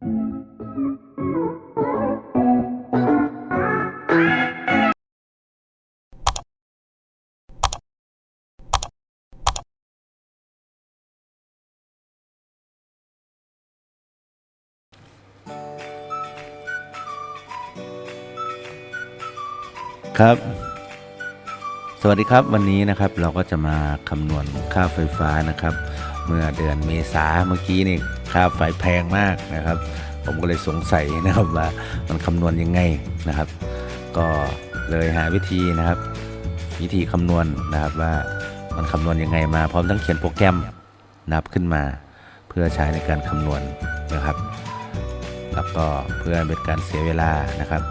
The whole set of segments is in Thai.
ครับ สวัสดีครับวันนี้นะครับเราก็จะมาคำนวณค่าไฟฟ้านะครับ เมื่อเดือนเมษาเมื่อกี้นี่ ค่าไฟแพงมากนะครับ ผมก็เลยสงสัยนะครับว่ามันคำนวณยังไงนะครับ ก็เลยหาวิธีนะครับ วิธีคำนวณนะครับว่ามันคำนวณยังไงมาพร้อมทั้งเขียนโปรแกรมนับขึ้นมา เพื่อใช้ในการคำนวณนะครับ แล้วก็เพื่อเป็นการเสียเวลานะครับ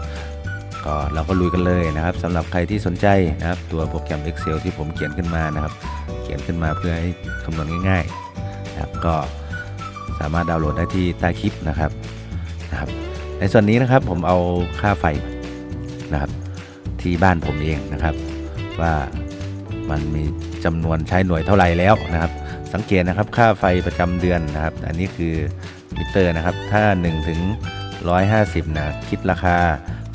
ก็เราก็ลุยกันเลยนะครับสำหรับใครที่สนใจนะครับ ตัวโปรแกรม Excel ที่ผมเขียนขึ้นมานะครับ เขียนขึ้นมาเพื่อให้คำนวณง่ายๆนะครับก็ สามารถดาวน์โหลดได้ที่ใต้คลิปนะครับนะครับ ในส่วนนี้นะครับผมเอาค่าไฟนะครับที่บ้านผมเองนะครับ ว่ามันมีจำนวนใช้หน่วยเท่าไหร่แล้วนะครับ สังเกตนะครับค่าไฟประจำเดือนนะครับ อันนี้คือมิเตอร์นะครับ ถ้า1ถึง150นะคิดราคา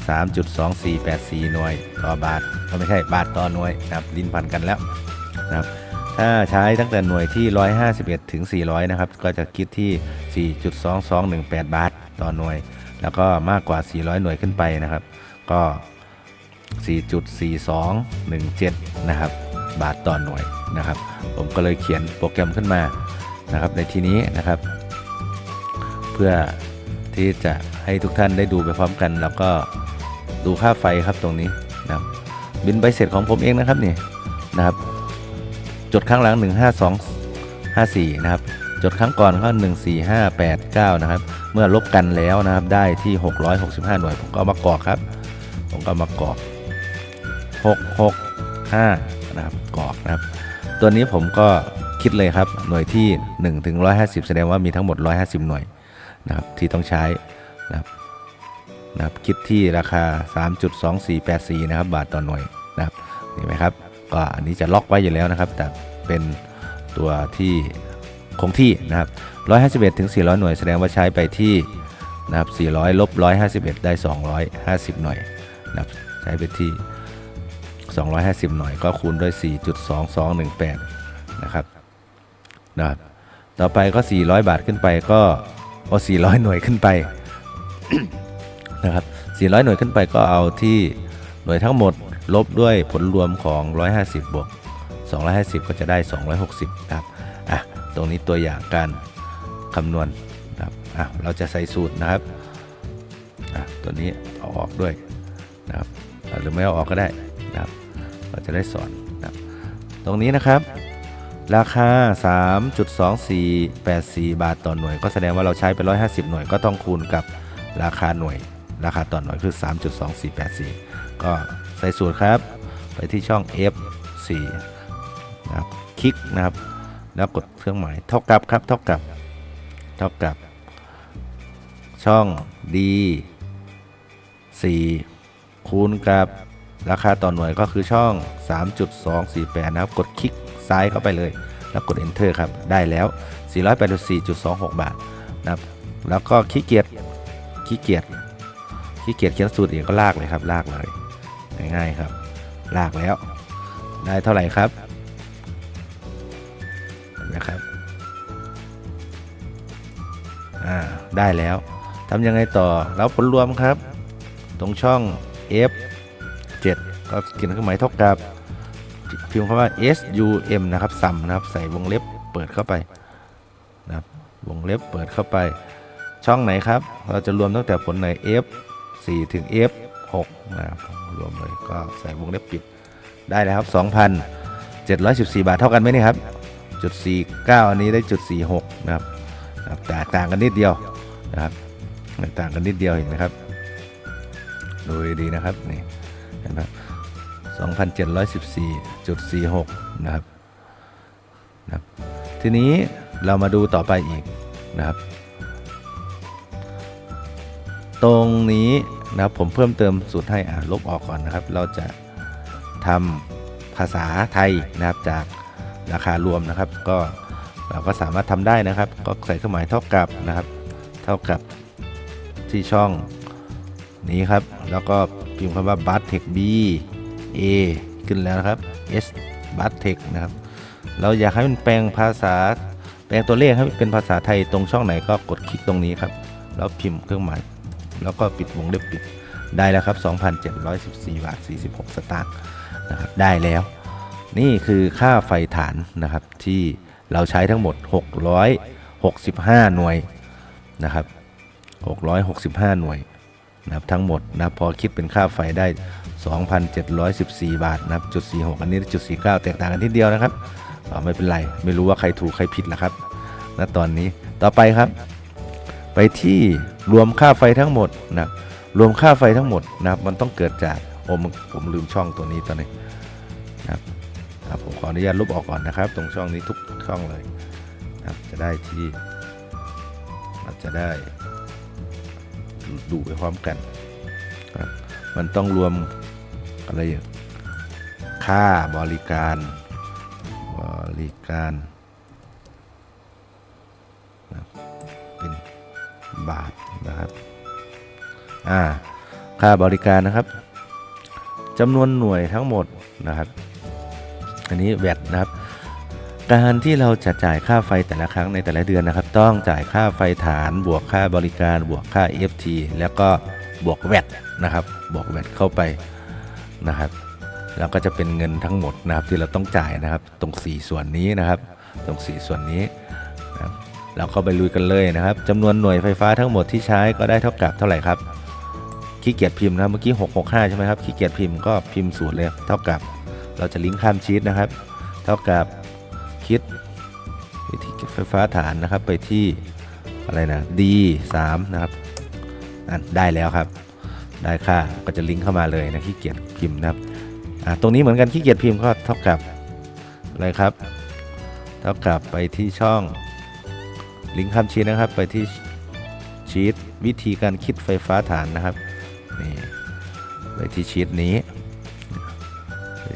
3.2484 หน่วย ต่อบาทก็ไม่ใช่บาทต่อหน่วยนะครับลิ้นพันกันแล้วนะครับ ถ้าใช้ตั้งแต่หน่วยที่ 151 ถึง 400 นะครับ ก็จะคิดที่ 4.2218 บาท ต่อหน่วย แล้วก็มากกว่า 400 หน่วยขึ้นไปนะครับ ก็ 4.4217 นะครับ บาทต่อหน่วยนะครับ ผมก็เลยเขียนโปรแกรมขึ้นมานะครับ ในที่นี้นะครับ เพื่อที่จะให้ทุกท่านได้ดูไปพร้อมกัน แล้วก็ดูค่าไฟครับตรงนี้นะครับบินใบเสร็จของผมเองนะครับนี่นะครับ จดครั้งหลัง 15254 นะครับ จดครั้งก่อนก็14589 นะครับ เมื่อลบกันแล้วนะครับ ได้ที่ 665 หน่วย ผมก็มากรอกครับ ผมก็มากรอก 665 นะครับกรอกนะครับ ตัวนี้ผมก็คิดเลยครับ หน่วยที่1ถึง150 แสดงว่ามีทั้งหมด 150 หน่วยนะครับที่ต้องใช้นะครับนะครับคิดที่ราคา 3.2484 นะครับ บาทต่อหน่วยนะครับเห็นไหมครับ ก็อันนี้จะล็อกไว้อยู่แล้วนะครับ แต่เป็นตัวที่คงที่นะครับ151ถึง400 หน่วยแสดงว่าใช้ไปที่นะครับ400ลบ151 ได้ 250 หน่วยนะครับใช้ไปที่ 250 หน่วยก็คูณด้วย 4.2218 นะครับนะครับต่อไปก็ 400 บาทขึ้นไปก็โอ้400 หน่วยขึ้นไปนะครับ 400 หน่วยขึ้นไปก็เอาที่หน่วยทั้งหมด ลบด้วยผลรวมของ 150 บวก 250 ก็จะได้ 260ครับอะตรงนี้ตัวอย่างการคำนวณครับอะเราจะใส่สูตรนะครับอะตัวนี้เอาออกด้วยนะครับหรือไม่เอาออกก็ได้นะครับ เราจะได้สอนนะครับตรงนี้นะครับ ราคา 3.2484 บาทต่อหน่วย ก็แสดงว่าเราใช้ไป 150 หน่วยก็ต้องคูณกับราคาหน่วย ราคาต่อหน่วยคือ 3.2484 ก็ ใส่สูตรครับ ไปที่ช่อง F4 นะครับคลิกนะครับ แล้วกดเครื่องหมายเท่ากับครับเท่ากับเท่ากับ ช่อง D 4คูณกับราคาต่อหน่วยก็คือช่อง 3.248 นะครับ กดคลิกซ้ายเข้าไปเลย แล้วกด enter ครับ ได้แล้ว 484.26 บาทนะครับ แล้วก็ขี้เกียจขี้เกียจขี้เกียจเขียนสูตรเองก็ลากเลยครับ ลากเลย ง่ายๆครับ ลากแล้ว ได้เท่าไหร่ครับเห็นไหมครับอ่าได้แล้วทำยังไงต่อแล้วผลรวมครับ ตรงช่อง F 7ก็เขียนเครื่องหมายเท่ากับพิมพ์คำว่า SUM นะครับ sum นะครับ ใส่วงเล็บเปิดเข้าไปนะครับวงเล็บเปิดเข้าไป ช่องไหนครับ เราจะรวมตั้งแต่ผลใน F 4ถึง F 6นะครับรวมเลยก็ใส่วงเล็บปิดได้แล้วครับ 2,714 บาทเท่ากันไหมนี่ครับจุด49 อันนี้ได้จุด46นะครับนะครับแตกต่างกันนิดเดียวนะครับแตกต่างกันนิดเดียวเห็นไหมครับดูดีนะครับนี่เห็นไหม2,714.46 นะครับนะครับ ทีนี้เรามาดูต่อไปอีกนะครับ ตรงนี้ นะครับผมเพิ่มเติมสูตรให้อ่าลบออกก่อนนะครับ เราจะทำภาษาไทยนะครับจากราคารวมนะครับ ก็เราก็สามารถทำได้นะครับ ก็ใส่เครื่องหมายเท่ากับนะครับ เท่ากับที่ช่องนี้ครับ แล้วก็พิมพ์คำว่า b a t e c h B A ขึ้นแล้วนะครับ S b a t e c h นะครับ เราอยากให้มันแปลงภาษาแปลงตัวเลขให้เป็นภาษาไทยตรงช่องไหนก็กดคลิกตรงนี้ครับ แล้วพิมพ์เครื่องหมาย แล้วก็ปิดวงเล็บปิดได้แล้วครับ 2,714 บาท 46 สตางค์นะครับได้แล้ว นี่คือค่าไฟฐานนะครับที่เราใช้ทั้งหมด 665 หน่วยนะครับ 665 หน่วยนะครับทั้งหมดนะพอคิดเป็นค่าไฟได้ 2,714 บาทนะครับจุด46 อันนี้จุด49 แตกต่างกันทีเดียวนะครับไม่เป็นไร ไม่รู้ว่าใครถูกใครผิดละครับณตอนนี้ต่อไปครับ ไปที่รวมค่าไฟทั้งหมดนะรวมค่าไฟทั้งหมดนะครับมันต้องเกิดจากโอ้ผมผมลืมช่องตัวนี้ตอนนี้นะครับผมขออนุญาตลบออกก่อนนะครับ ตรงช่องนี้ทุกช่องเลยนะครับจะได้ที่จะได้ดูไปพร้อมกันครับมันต้องรวมอะไรอย่างค่าบริการบริการ บาทนะครับอ่าค่าบริการนะครับจำนวนหน่วยทั้งหมดนะครับ อันนี้แวดนะครับ การที่เราจะจ่ายค่าไฟแต่ละครั้งในแต่ละเดือนนะครับ ต้องจ่ายค่าไฟฐาน บวกค่าบริการบวกค่า FT แล้วก็บวกแวดนะครับ บวกแวดเข้าไปนะครับแล้วก็จะเป็นเงินทั้งหมดนะครับที่เราต้องจ่ายนะครับ ตรง 4 ส่วนนี้นะครับ ตรง 4 ส่วนนี้นะครับ เราก็ไปลุยกันเลยนะครับจำนวนหน่วยไฟฟ้าทั้งหมดที่ใช้ก็ได้เท่ากับเท่าไหร่ครับขี้เกียจพิมพ์นะครับเมื่อกี้ 665 ใช่ไหมครับขี้เกียจพิมพ์ก็พิมพ์สูตรเลยเท่ากับ เราจะลิงก์ข้ามชีตนะครับ เท่ากับคิดวิธีไฟฟ้าฐานนะครับไปที่อะไรนะ D 3นะครับอะได้แล้วครับ ได้ค่าก็จะลิงก์เข้ามาเลยนะขี้เกียจพิมพ์นะครับอะตรงนี้เหมือนกันขี้เกียจพิมพ์ก็เท่ากับอะไรครับ เท่ากับไปที่ช่อง ลิงก์ข้ามชีตนะครับ ไปที่ชีตวิธีการคิดไฟฟ้าฐานนะครับนี่ไปที่ชีตนี้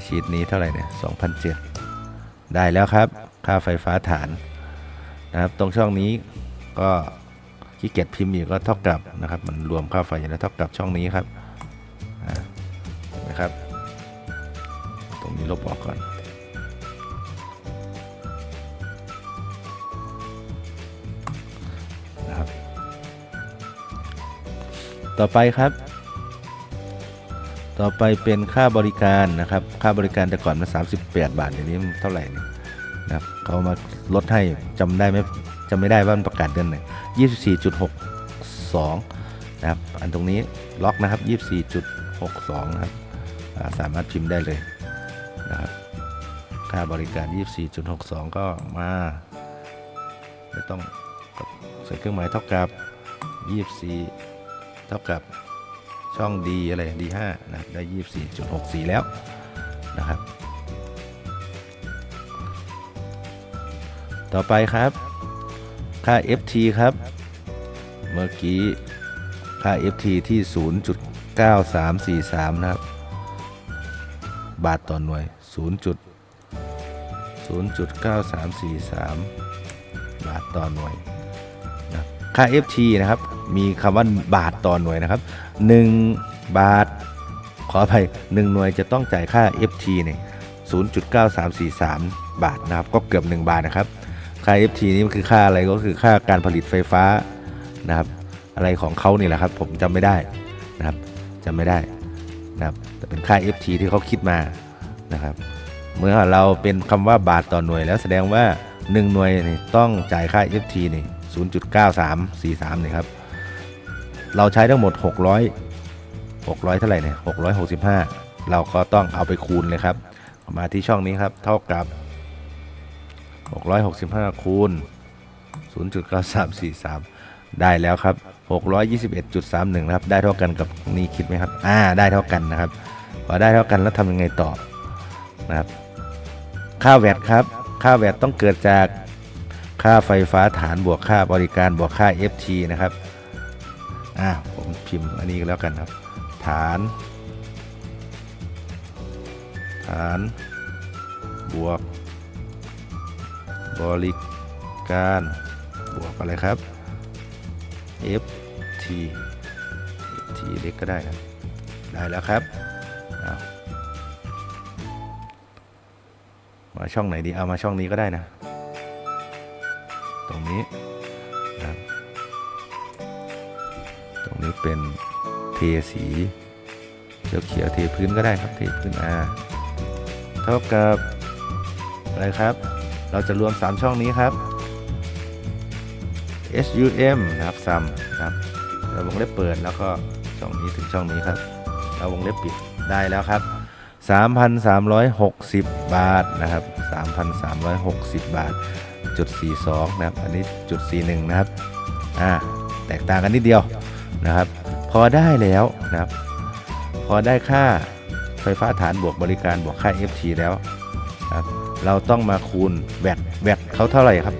ชีตนี้เท่าไหร่เนี่ย2,007ได้แล้วครับ ค่าไฟฟ้าฐานนะครับ ตรงช่องนี้ก็ขี้เกียจพิมพ์อยู่ก็เท่ากับนะครับ มันรวมค่าไฟอยู่แล้วเท่ากับช่องนี้ครับเห็นะครับ ตรงนี้ลบออกก่อน ต่อไปครับ ต่อไปเป็นค่าบริการนะครับ ค่าบริการแต่ก่อนมัน38 บาทเดี๋ยวนี้มันเท่าไหร่เนี่ยนะครับเขามาลดให้จำได้ไหมจำไม่ได้ว่ามันประกาศเดือนไหน24.62 นะครับ อันตรงนี้ล็อกนะครับ 24.62 นะครับสามารถพิมพ์ได้เลยนะครับค่าบริการ 24.62 ก็มา ไม่ต้องใส่เครื่องหมายเท่ากับ 24 เท่ากับช่อง D อะไร D5 นะครับได้ 24.64 แล้วนะครับ ต่อไปครับ ค่า FT ครับ เมื่อกี้ค่า FT ที่ 0.9343 นะครับ บาทต่อหน่วย 0. 0.9343 บาทต่อหน่วยนะค่า FT นะครับ มีคำว่าบาทต่อหน่วยนะครับ 1 บาท ขออภัย1หน่วยจะต้องจ่ายค่า FT เนี่ย0.9343 บาทนะครับ ก็เกือบ 1 บาทนะครับ ค่า FT นี่มันคือค่าอะไรก็คือค่าการผลิตไฟฟ้านะครับ อะไรของเขานี่แหละครับ ผมจำไม่ได้นะครับจำไม่ได้นะครับแต่เป็นค่า FT ที่เขาคิดมานะครับ เมื่อเราเป็นคำว่าบาทต่อหน่วยแล้วแสดงว่า 1 หน่วยต้องจ่ายค่า FT นี่0.9343นี่ครับ เราใช้ทั้งหมด 600 600 เท่าไหร่เนี่ย665 เราก็ต้องเอาไปคูณเลยครับ มาที่ช่องนี้ครับ เท่ากับ 665 คูณ 0.9343 ได้แล้วครับ 621.31นะครับ ได้เท่ากันกับนี่คิดไหมครับ อ่า ได้เท่ากันนะครับพอได้เท่ากันแล้วทำยังไงต่อนะครับ ค่าแวดครับ ค่าแวดต้องเกิดจากค่าไฟฟ้าฐานบวกค่าบริการบวกค่า FT นะครับ อ่าผมพิมพ์อันนี้แล้วกันครับ ฐาน ฐาน บวก บริการบวกอะไรครับ FT FT เล็กก็ได้ครับ ได้แล้วครับมาช่องไหนดี เอามาช่องนี้ก็ได้นะ ตรงนี้ เป็นเทสีเขียวเขียวเทพื้นก็ได้ครับเทพื้นอ่าเท่ากับอะไรครับ เราจะรวม 3 ช่องนี้ครับ SUM นะครับซัมนะครับเราวงเล็บเปิดแล้วก็ช่องนี้ถึงช่องนี้ครับเราวงเล็บปิดได้แล้วครับ 3,360 บาทนะครับ 3,360 บาทจุด42นะครับ อันนี้จุด41นะครับ อ่า แตกต่างกันนิดเดียว นะครับ พอได้แล้วนะครับ พอได้ค่าไฟฟ้าฐานบวกบริการบวกค่า FT แล้วนะครับเราต้องมาคูณแวดแวดเขาเท่าไหร่ครับ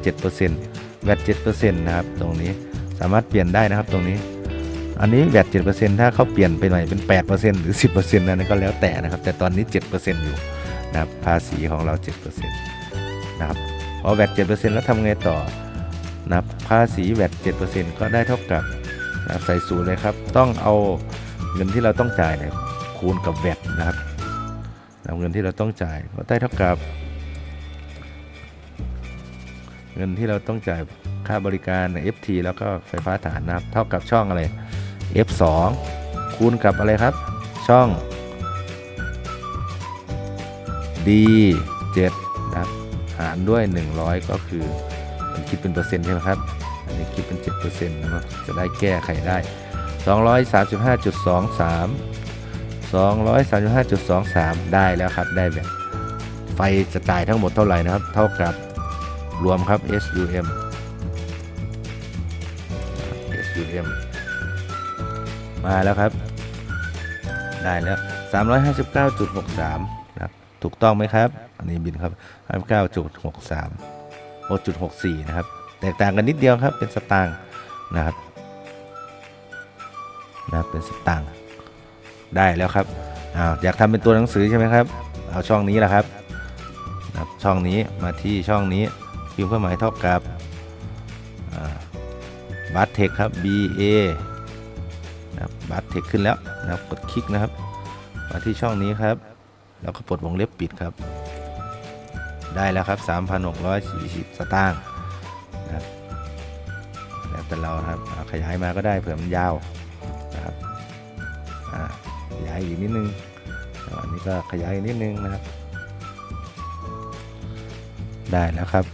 7%แวด7%นะครับตรงนี้สามารถเปลี่ยนได้นะครับตรงนี้ อันนี้แวด7%ถ้าเขาเปลี่ยนไปหน่อยเป็น 8%หรือ 10%นั้นก็แล้วแต่นะครับ แต่ตอนนี้ 7%อยู่นะครับภาษีของเรา 7%นะครับพอแวด7%แล้วทำไงต่อนะครับภาษีแวด7%ก็ได้เท่ากับ ใส่สูตรเลยครับ ต้องเอาเงินที่เราต้องจ่ายเนี่ยคูณกับแวดนะครับเอาเงินที่เราต้องจ่ายก็ได้เท่ากับ เงินที่เราต้องจ่ายค่าบริการ FT แล้วก็ไฟฟ้าฐานนะครับ เท่ากับช่องอะไร F2 คูณกับอะไรครับ ช่อง D7 นะครับหารด้วย 100 ก็คือมันคิดเป็นเปอร์เซ็นต์ใช่ไหมครับ คิดเป็น 7%นะครับจะได้แก้ไขได้ 235.23 235.23 ได้แล้วครับได้แบบไฟจะจ่ายทั้งหมดเท่าไหร่นะครับ เท่ากับรวมครับ SUM SUM มาแล้วครับ ได้แล้ว 359.63นะครับถูกต้องไหมครับ อันนี้บินครับ59.63โอจุด64 นะครับ แตกต่างกันนิดเดียวครับเป็นสตางค์นะครับนะเป็นสตางค์ได้แล้วครับอ้าวอยากทำเป็นตัวหนังสือใช่ไหมครับ เอาช่องนี้แหละครับนะครับช่องนี้มาที่ช่องนี้พิมพ์เครื่องหมายเท่ากับบัตเทคครับ B A นะครับบัตเทคขึ้นแล้วนะครับกดคลิกนะครับ มาที่ช่องนี้ครับ แล้วก็ปลดวงเล็บปิดครับ ได้แล้วครับ 3,640 สตางค์ นะครับ แล้วแต่เราครับขยายมาก็ได้เผื่อมันยาวนะครับขยายอีกนิดนึงอันนี้ก็ขยายอีกนิดนึงนะครับ ได้แล้วครับ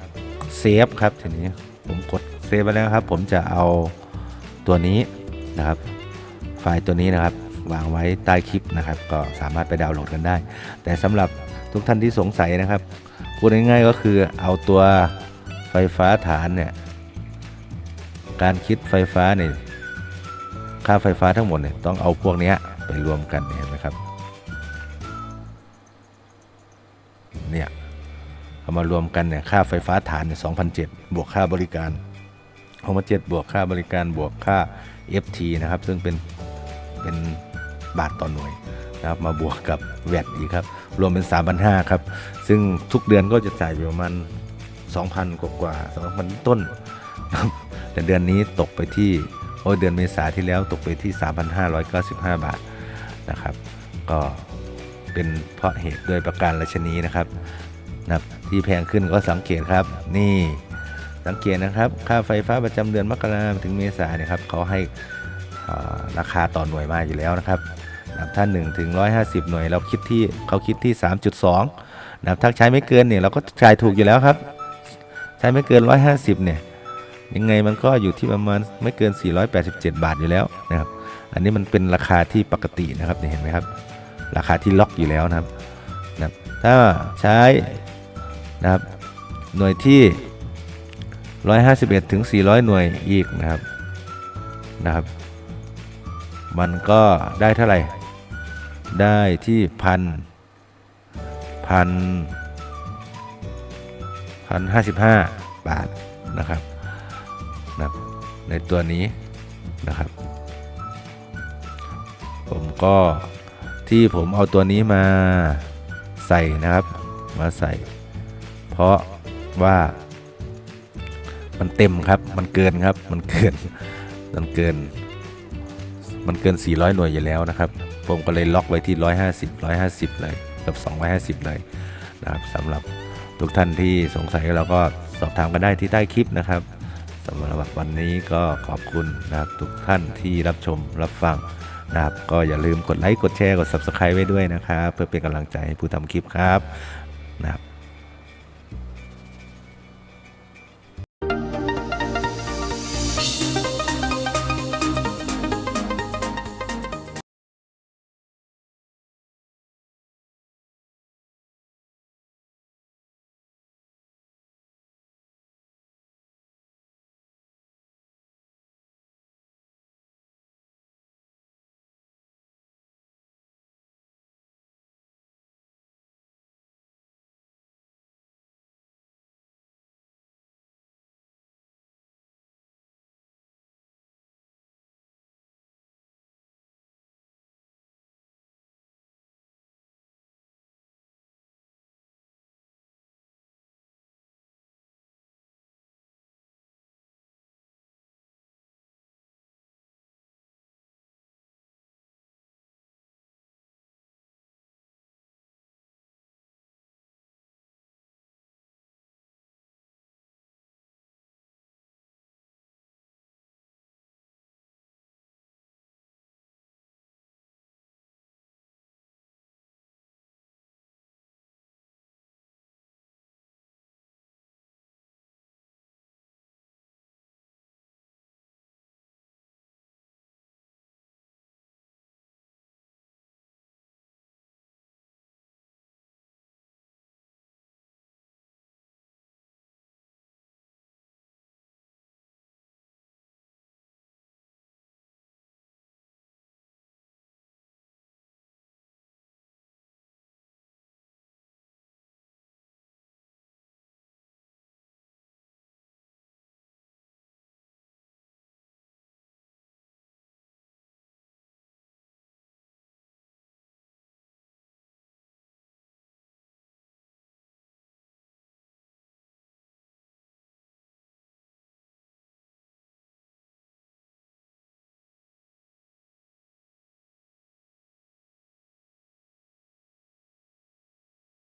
เซฟครับทีนี้ผมกดเซฟไปแล้วครับ ผมจะเอาตัวนี้นะครับ ไฟล์ตัวนี้นะครับวางไว้ใต้คลิปนะครับ ก็สามารถไปดาวน์โหลดกันได้ แต่สำหรับทุกท่านที่สงสัยนะครับพูดง่ายๆก็คือเอาตัว ฟฟ้าฐานเนี่ยการคิดไฟฟ้าเนี่ยค่าไฟฟ้าทั้งหมดเนี่ยต้องเอาพวกนี้ไปรวมกันเห็นไหมครับเนี่ยเอามารวมกันเนี่ยค่าไฟฟ้าฐานเนี่ย2,007บวกค่าบริการ2,007บวกค่าบริการบวกค่า FT นะครับ ซึ่งเป็นเป็นบาทต่อหน่วยนะครับมาบวกกับแวดอีกครับ รวมเป็น 3,500 ครับ ซึ่งทุกเดือนก็จะจ่ายประมาณ 2,000 กว่ากว่า2,000 ต้น แต่เดือนนี้ตกไปที่โอ้เดือนเมษาที่แล้วตกไปที่ 3,595 บาทนะครับ ก็เป็นเพราะเหตุด้วยประการราชนีนะครับนะครับที่แพงขึ้นก็สังเกตครับ นี่สังเกตนะครับ ค่าไฟฟ้าประจำเดือนมกราถึงเมษาเนี่ยครับเขาให้ราคาต่อหน่วยมาอยู่แล้วนะครับนะถ้า1ถึง150 หน่วยเราคิดที่เขาคิดที่ 3.2นะครับถ้าใช้ไม่เกินเนี่ยเราก็จ่ายถูกอยู่แล้วครับ ช้ไม่เกิน 150 เนี่ย ยังไงมันก็อยู่ที่ประมาณไม่เกิน 487 บาทอยู่แล้วนะครับ อันนี้มันเป็นราคาที่ปกตินะครับเห็นไหมครับ ราคาที่ล็อกอยู่แล้วนะครับนะครับถ้าใช้นะครับหน่วยที่ 151 ถึง 400 หน่วยอีกนะครับนะครับ มันก็ได้เท่าไหร่ ได้ที่พันพัน พันห้าสิบาทนะครับนะในตัวนี้นะครับ ผมก็ที่ผมเอาตัวนี้มาใส่นะครับมาใส่ เพราะว่ามันเต็มครับ มันเกินครับ มันเกิน มันเกิน มันเกิน 400 หน่วยอยู่แล้วนะครับ ผมก็เลยล็อกไว้ที่ 150 150 เลยกับ 250 เลยนะครับสำหรับ ทุกท่านที่สงสัยเราก็สอบถามกันได้ที่ใต้คลิปนะครับสำหรับวันนี้ก็ขอบคุณนะครับทุกท่านที่รับชมรับฟังนะครับ ก็อย่าลืมกดไลค์กดแชร์กด Subscribe ไว้ด้วยนะครับ เพื่อเป็นกำลังใจให้ผู้ทำคลิปครับนะครับ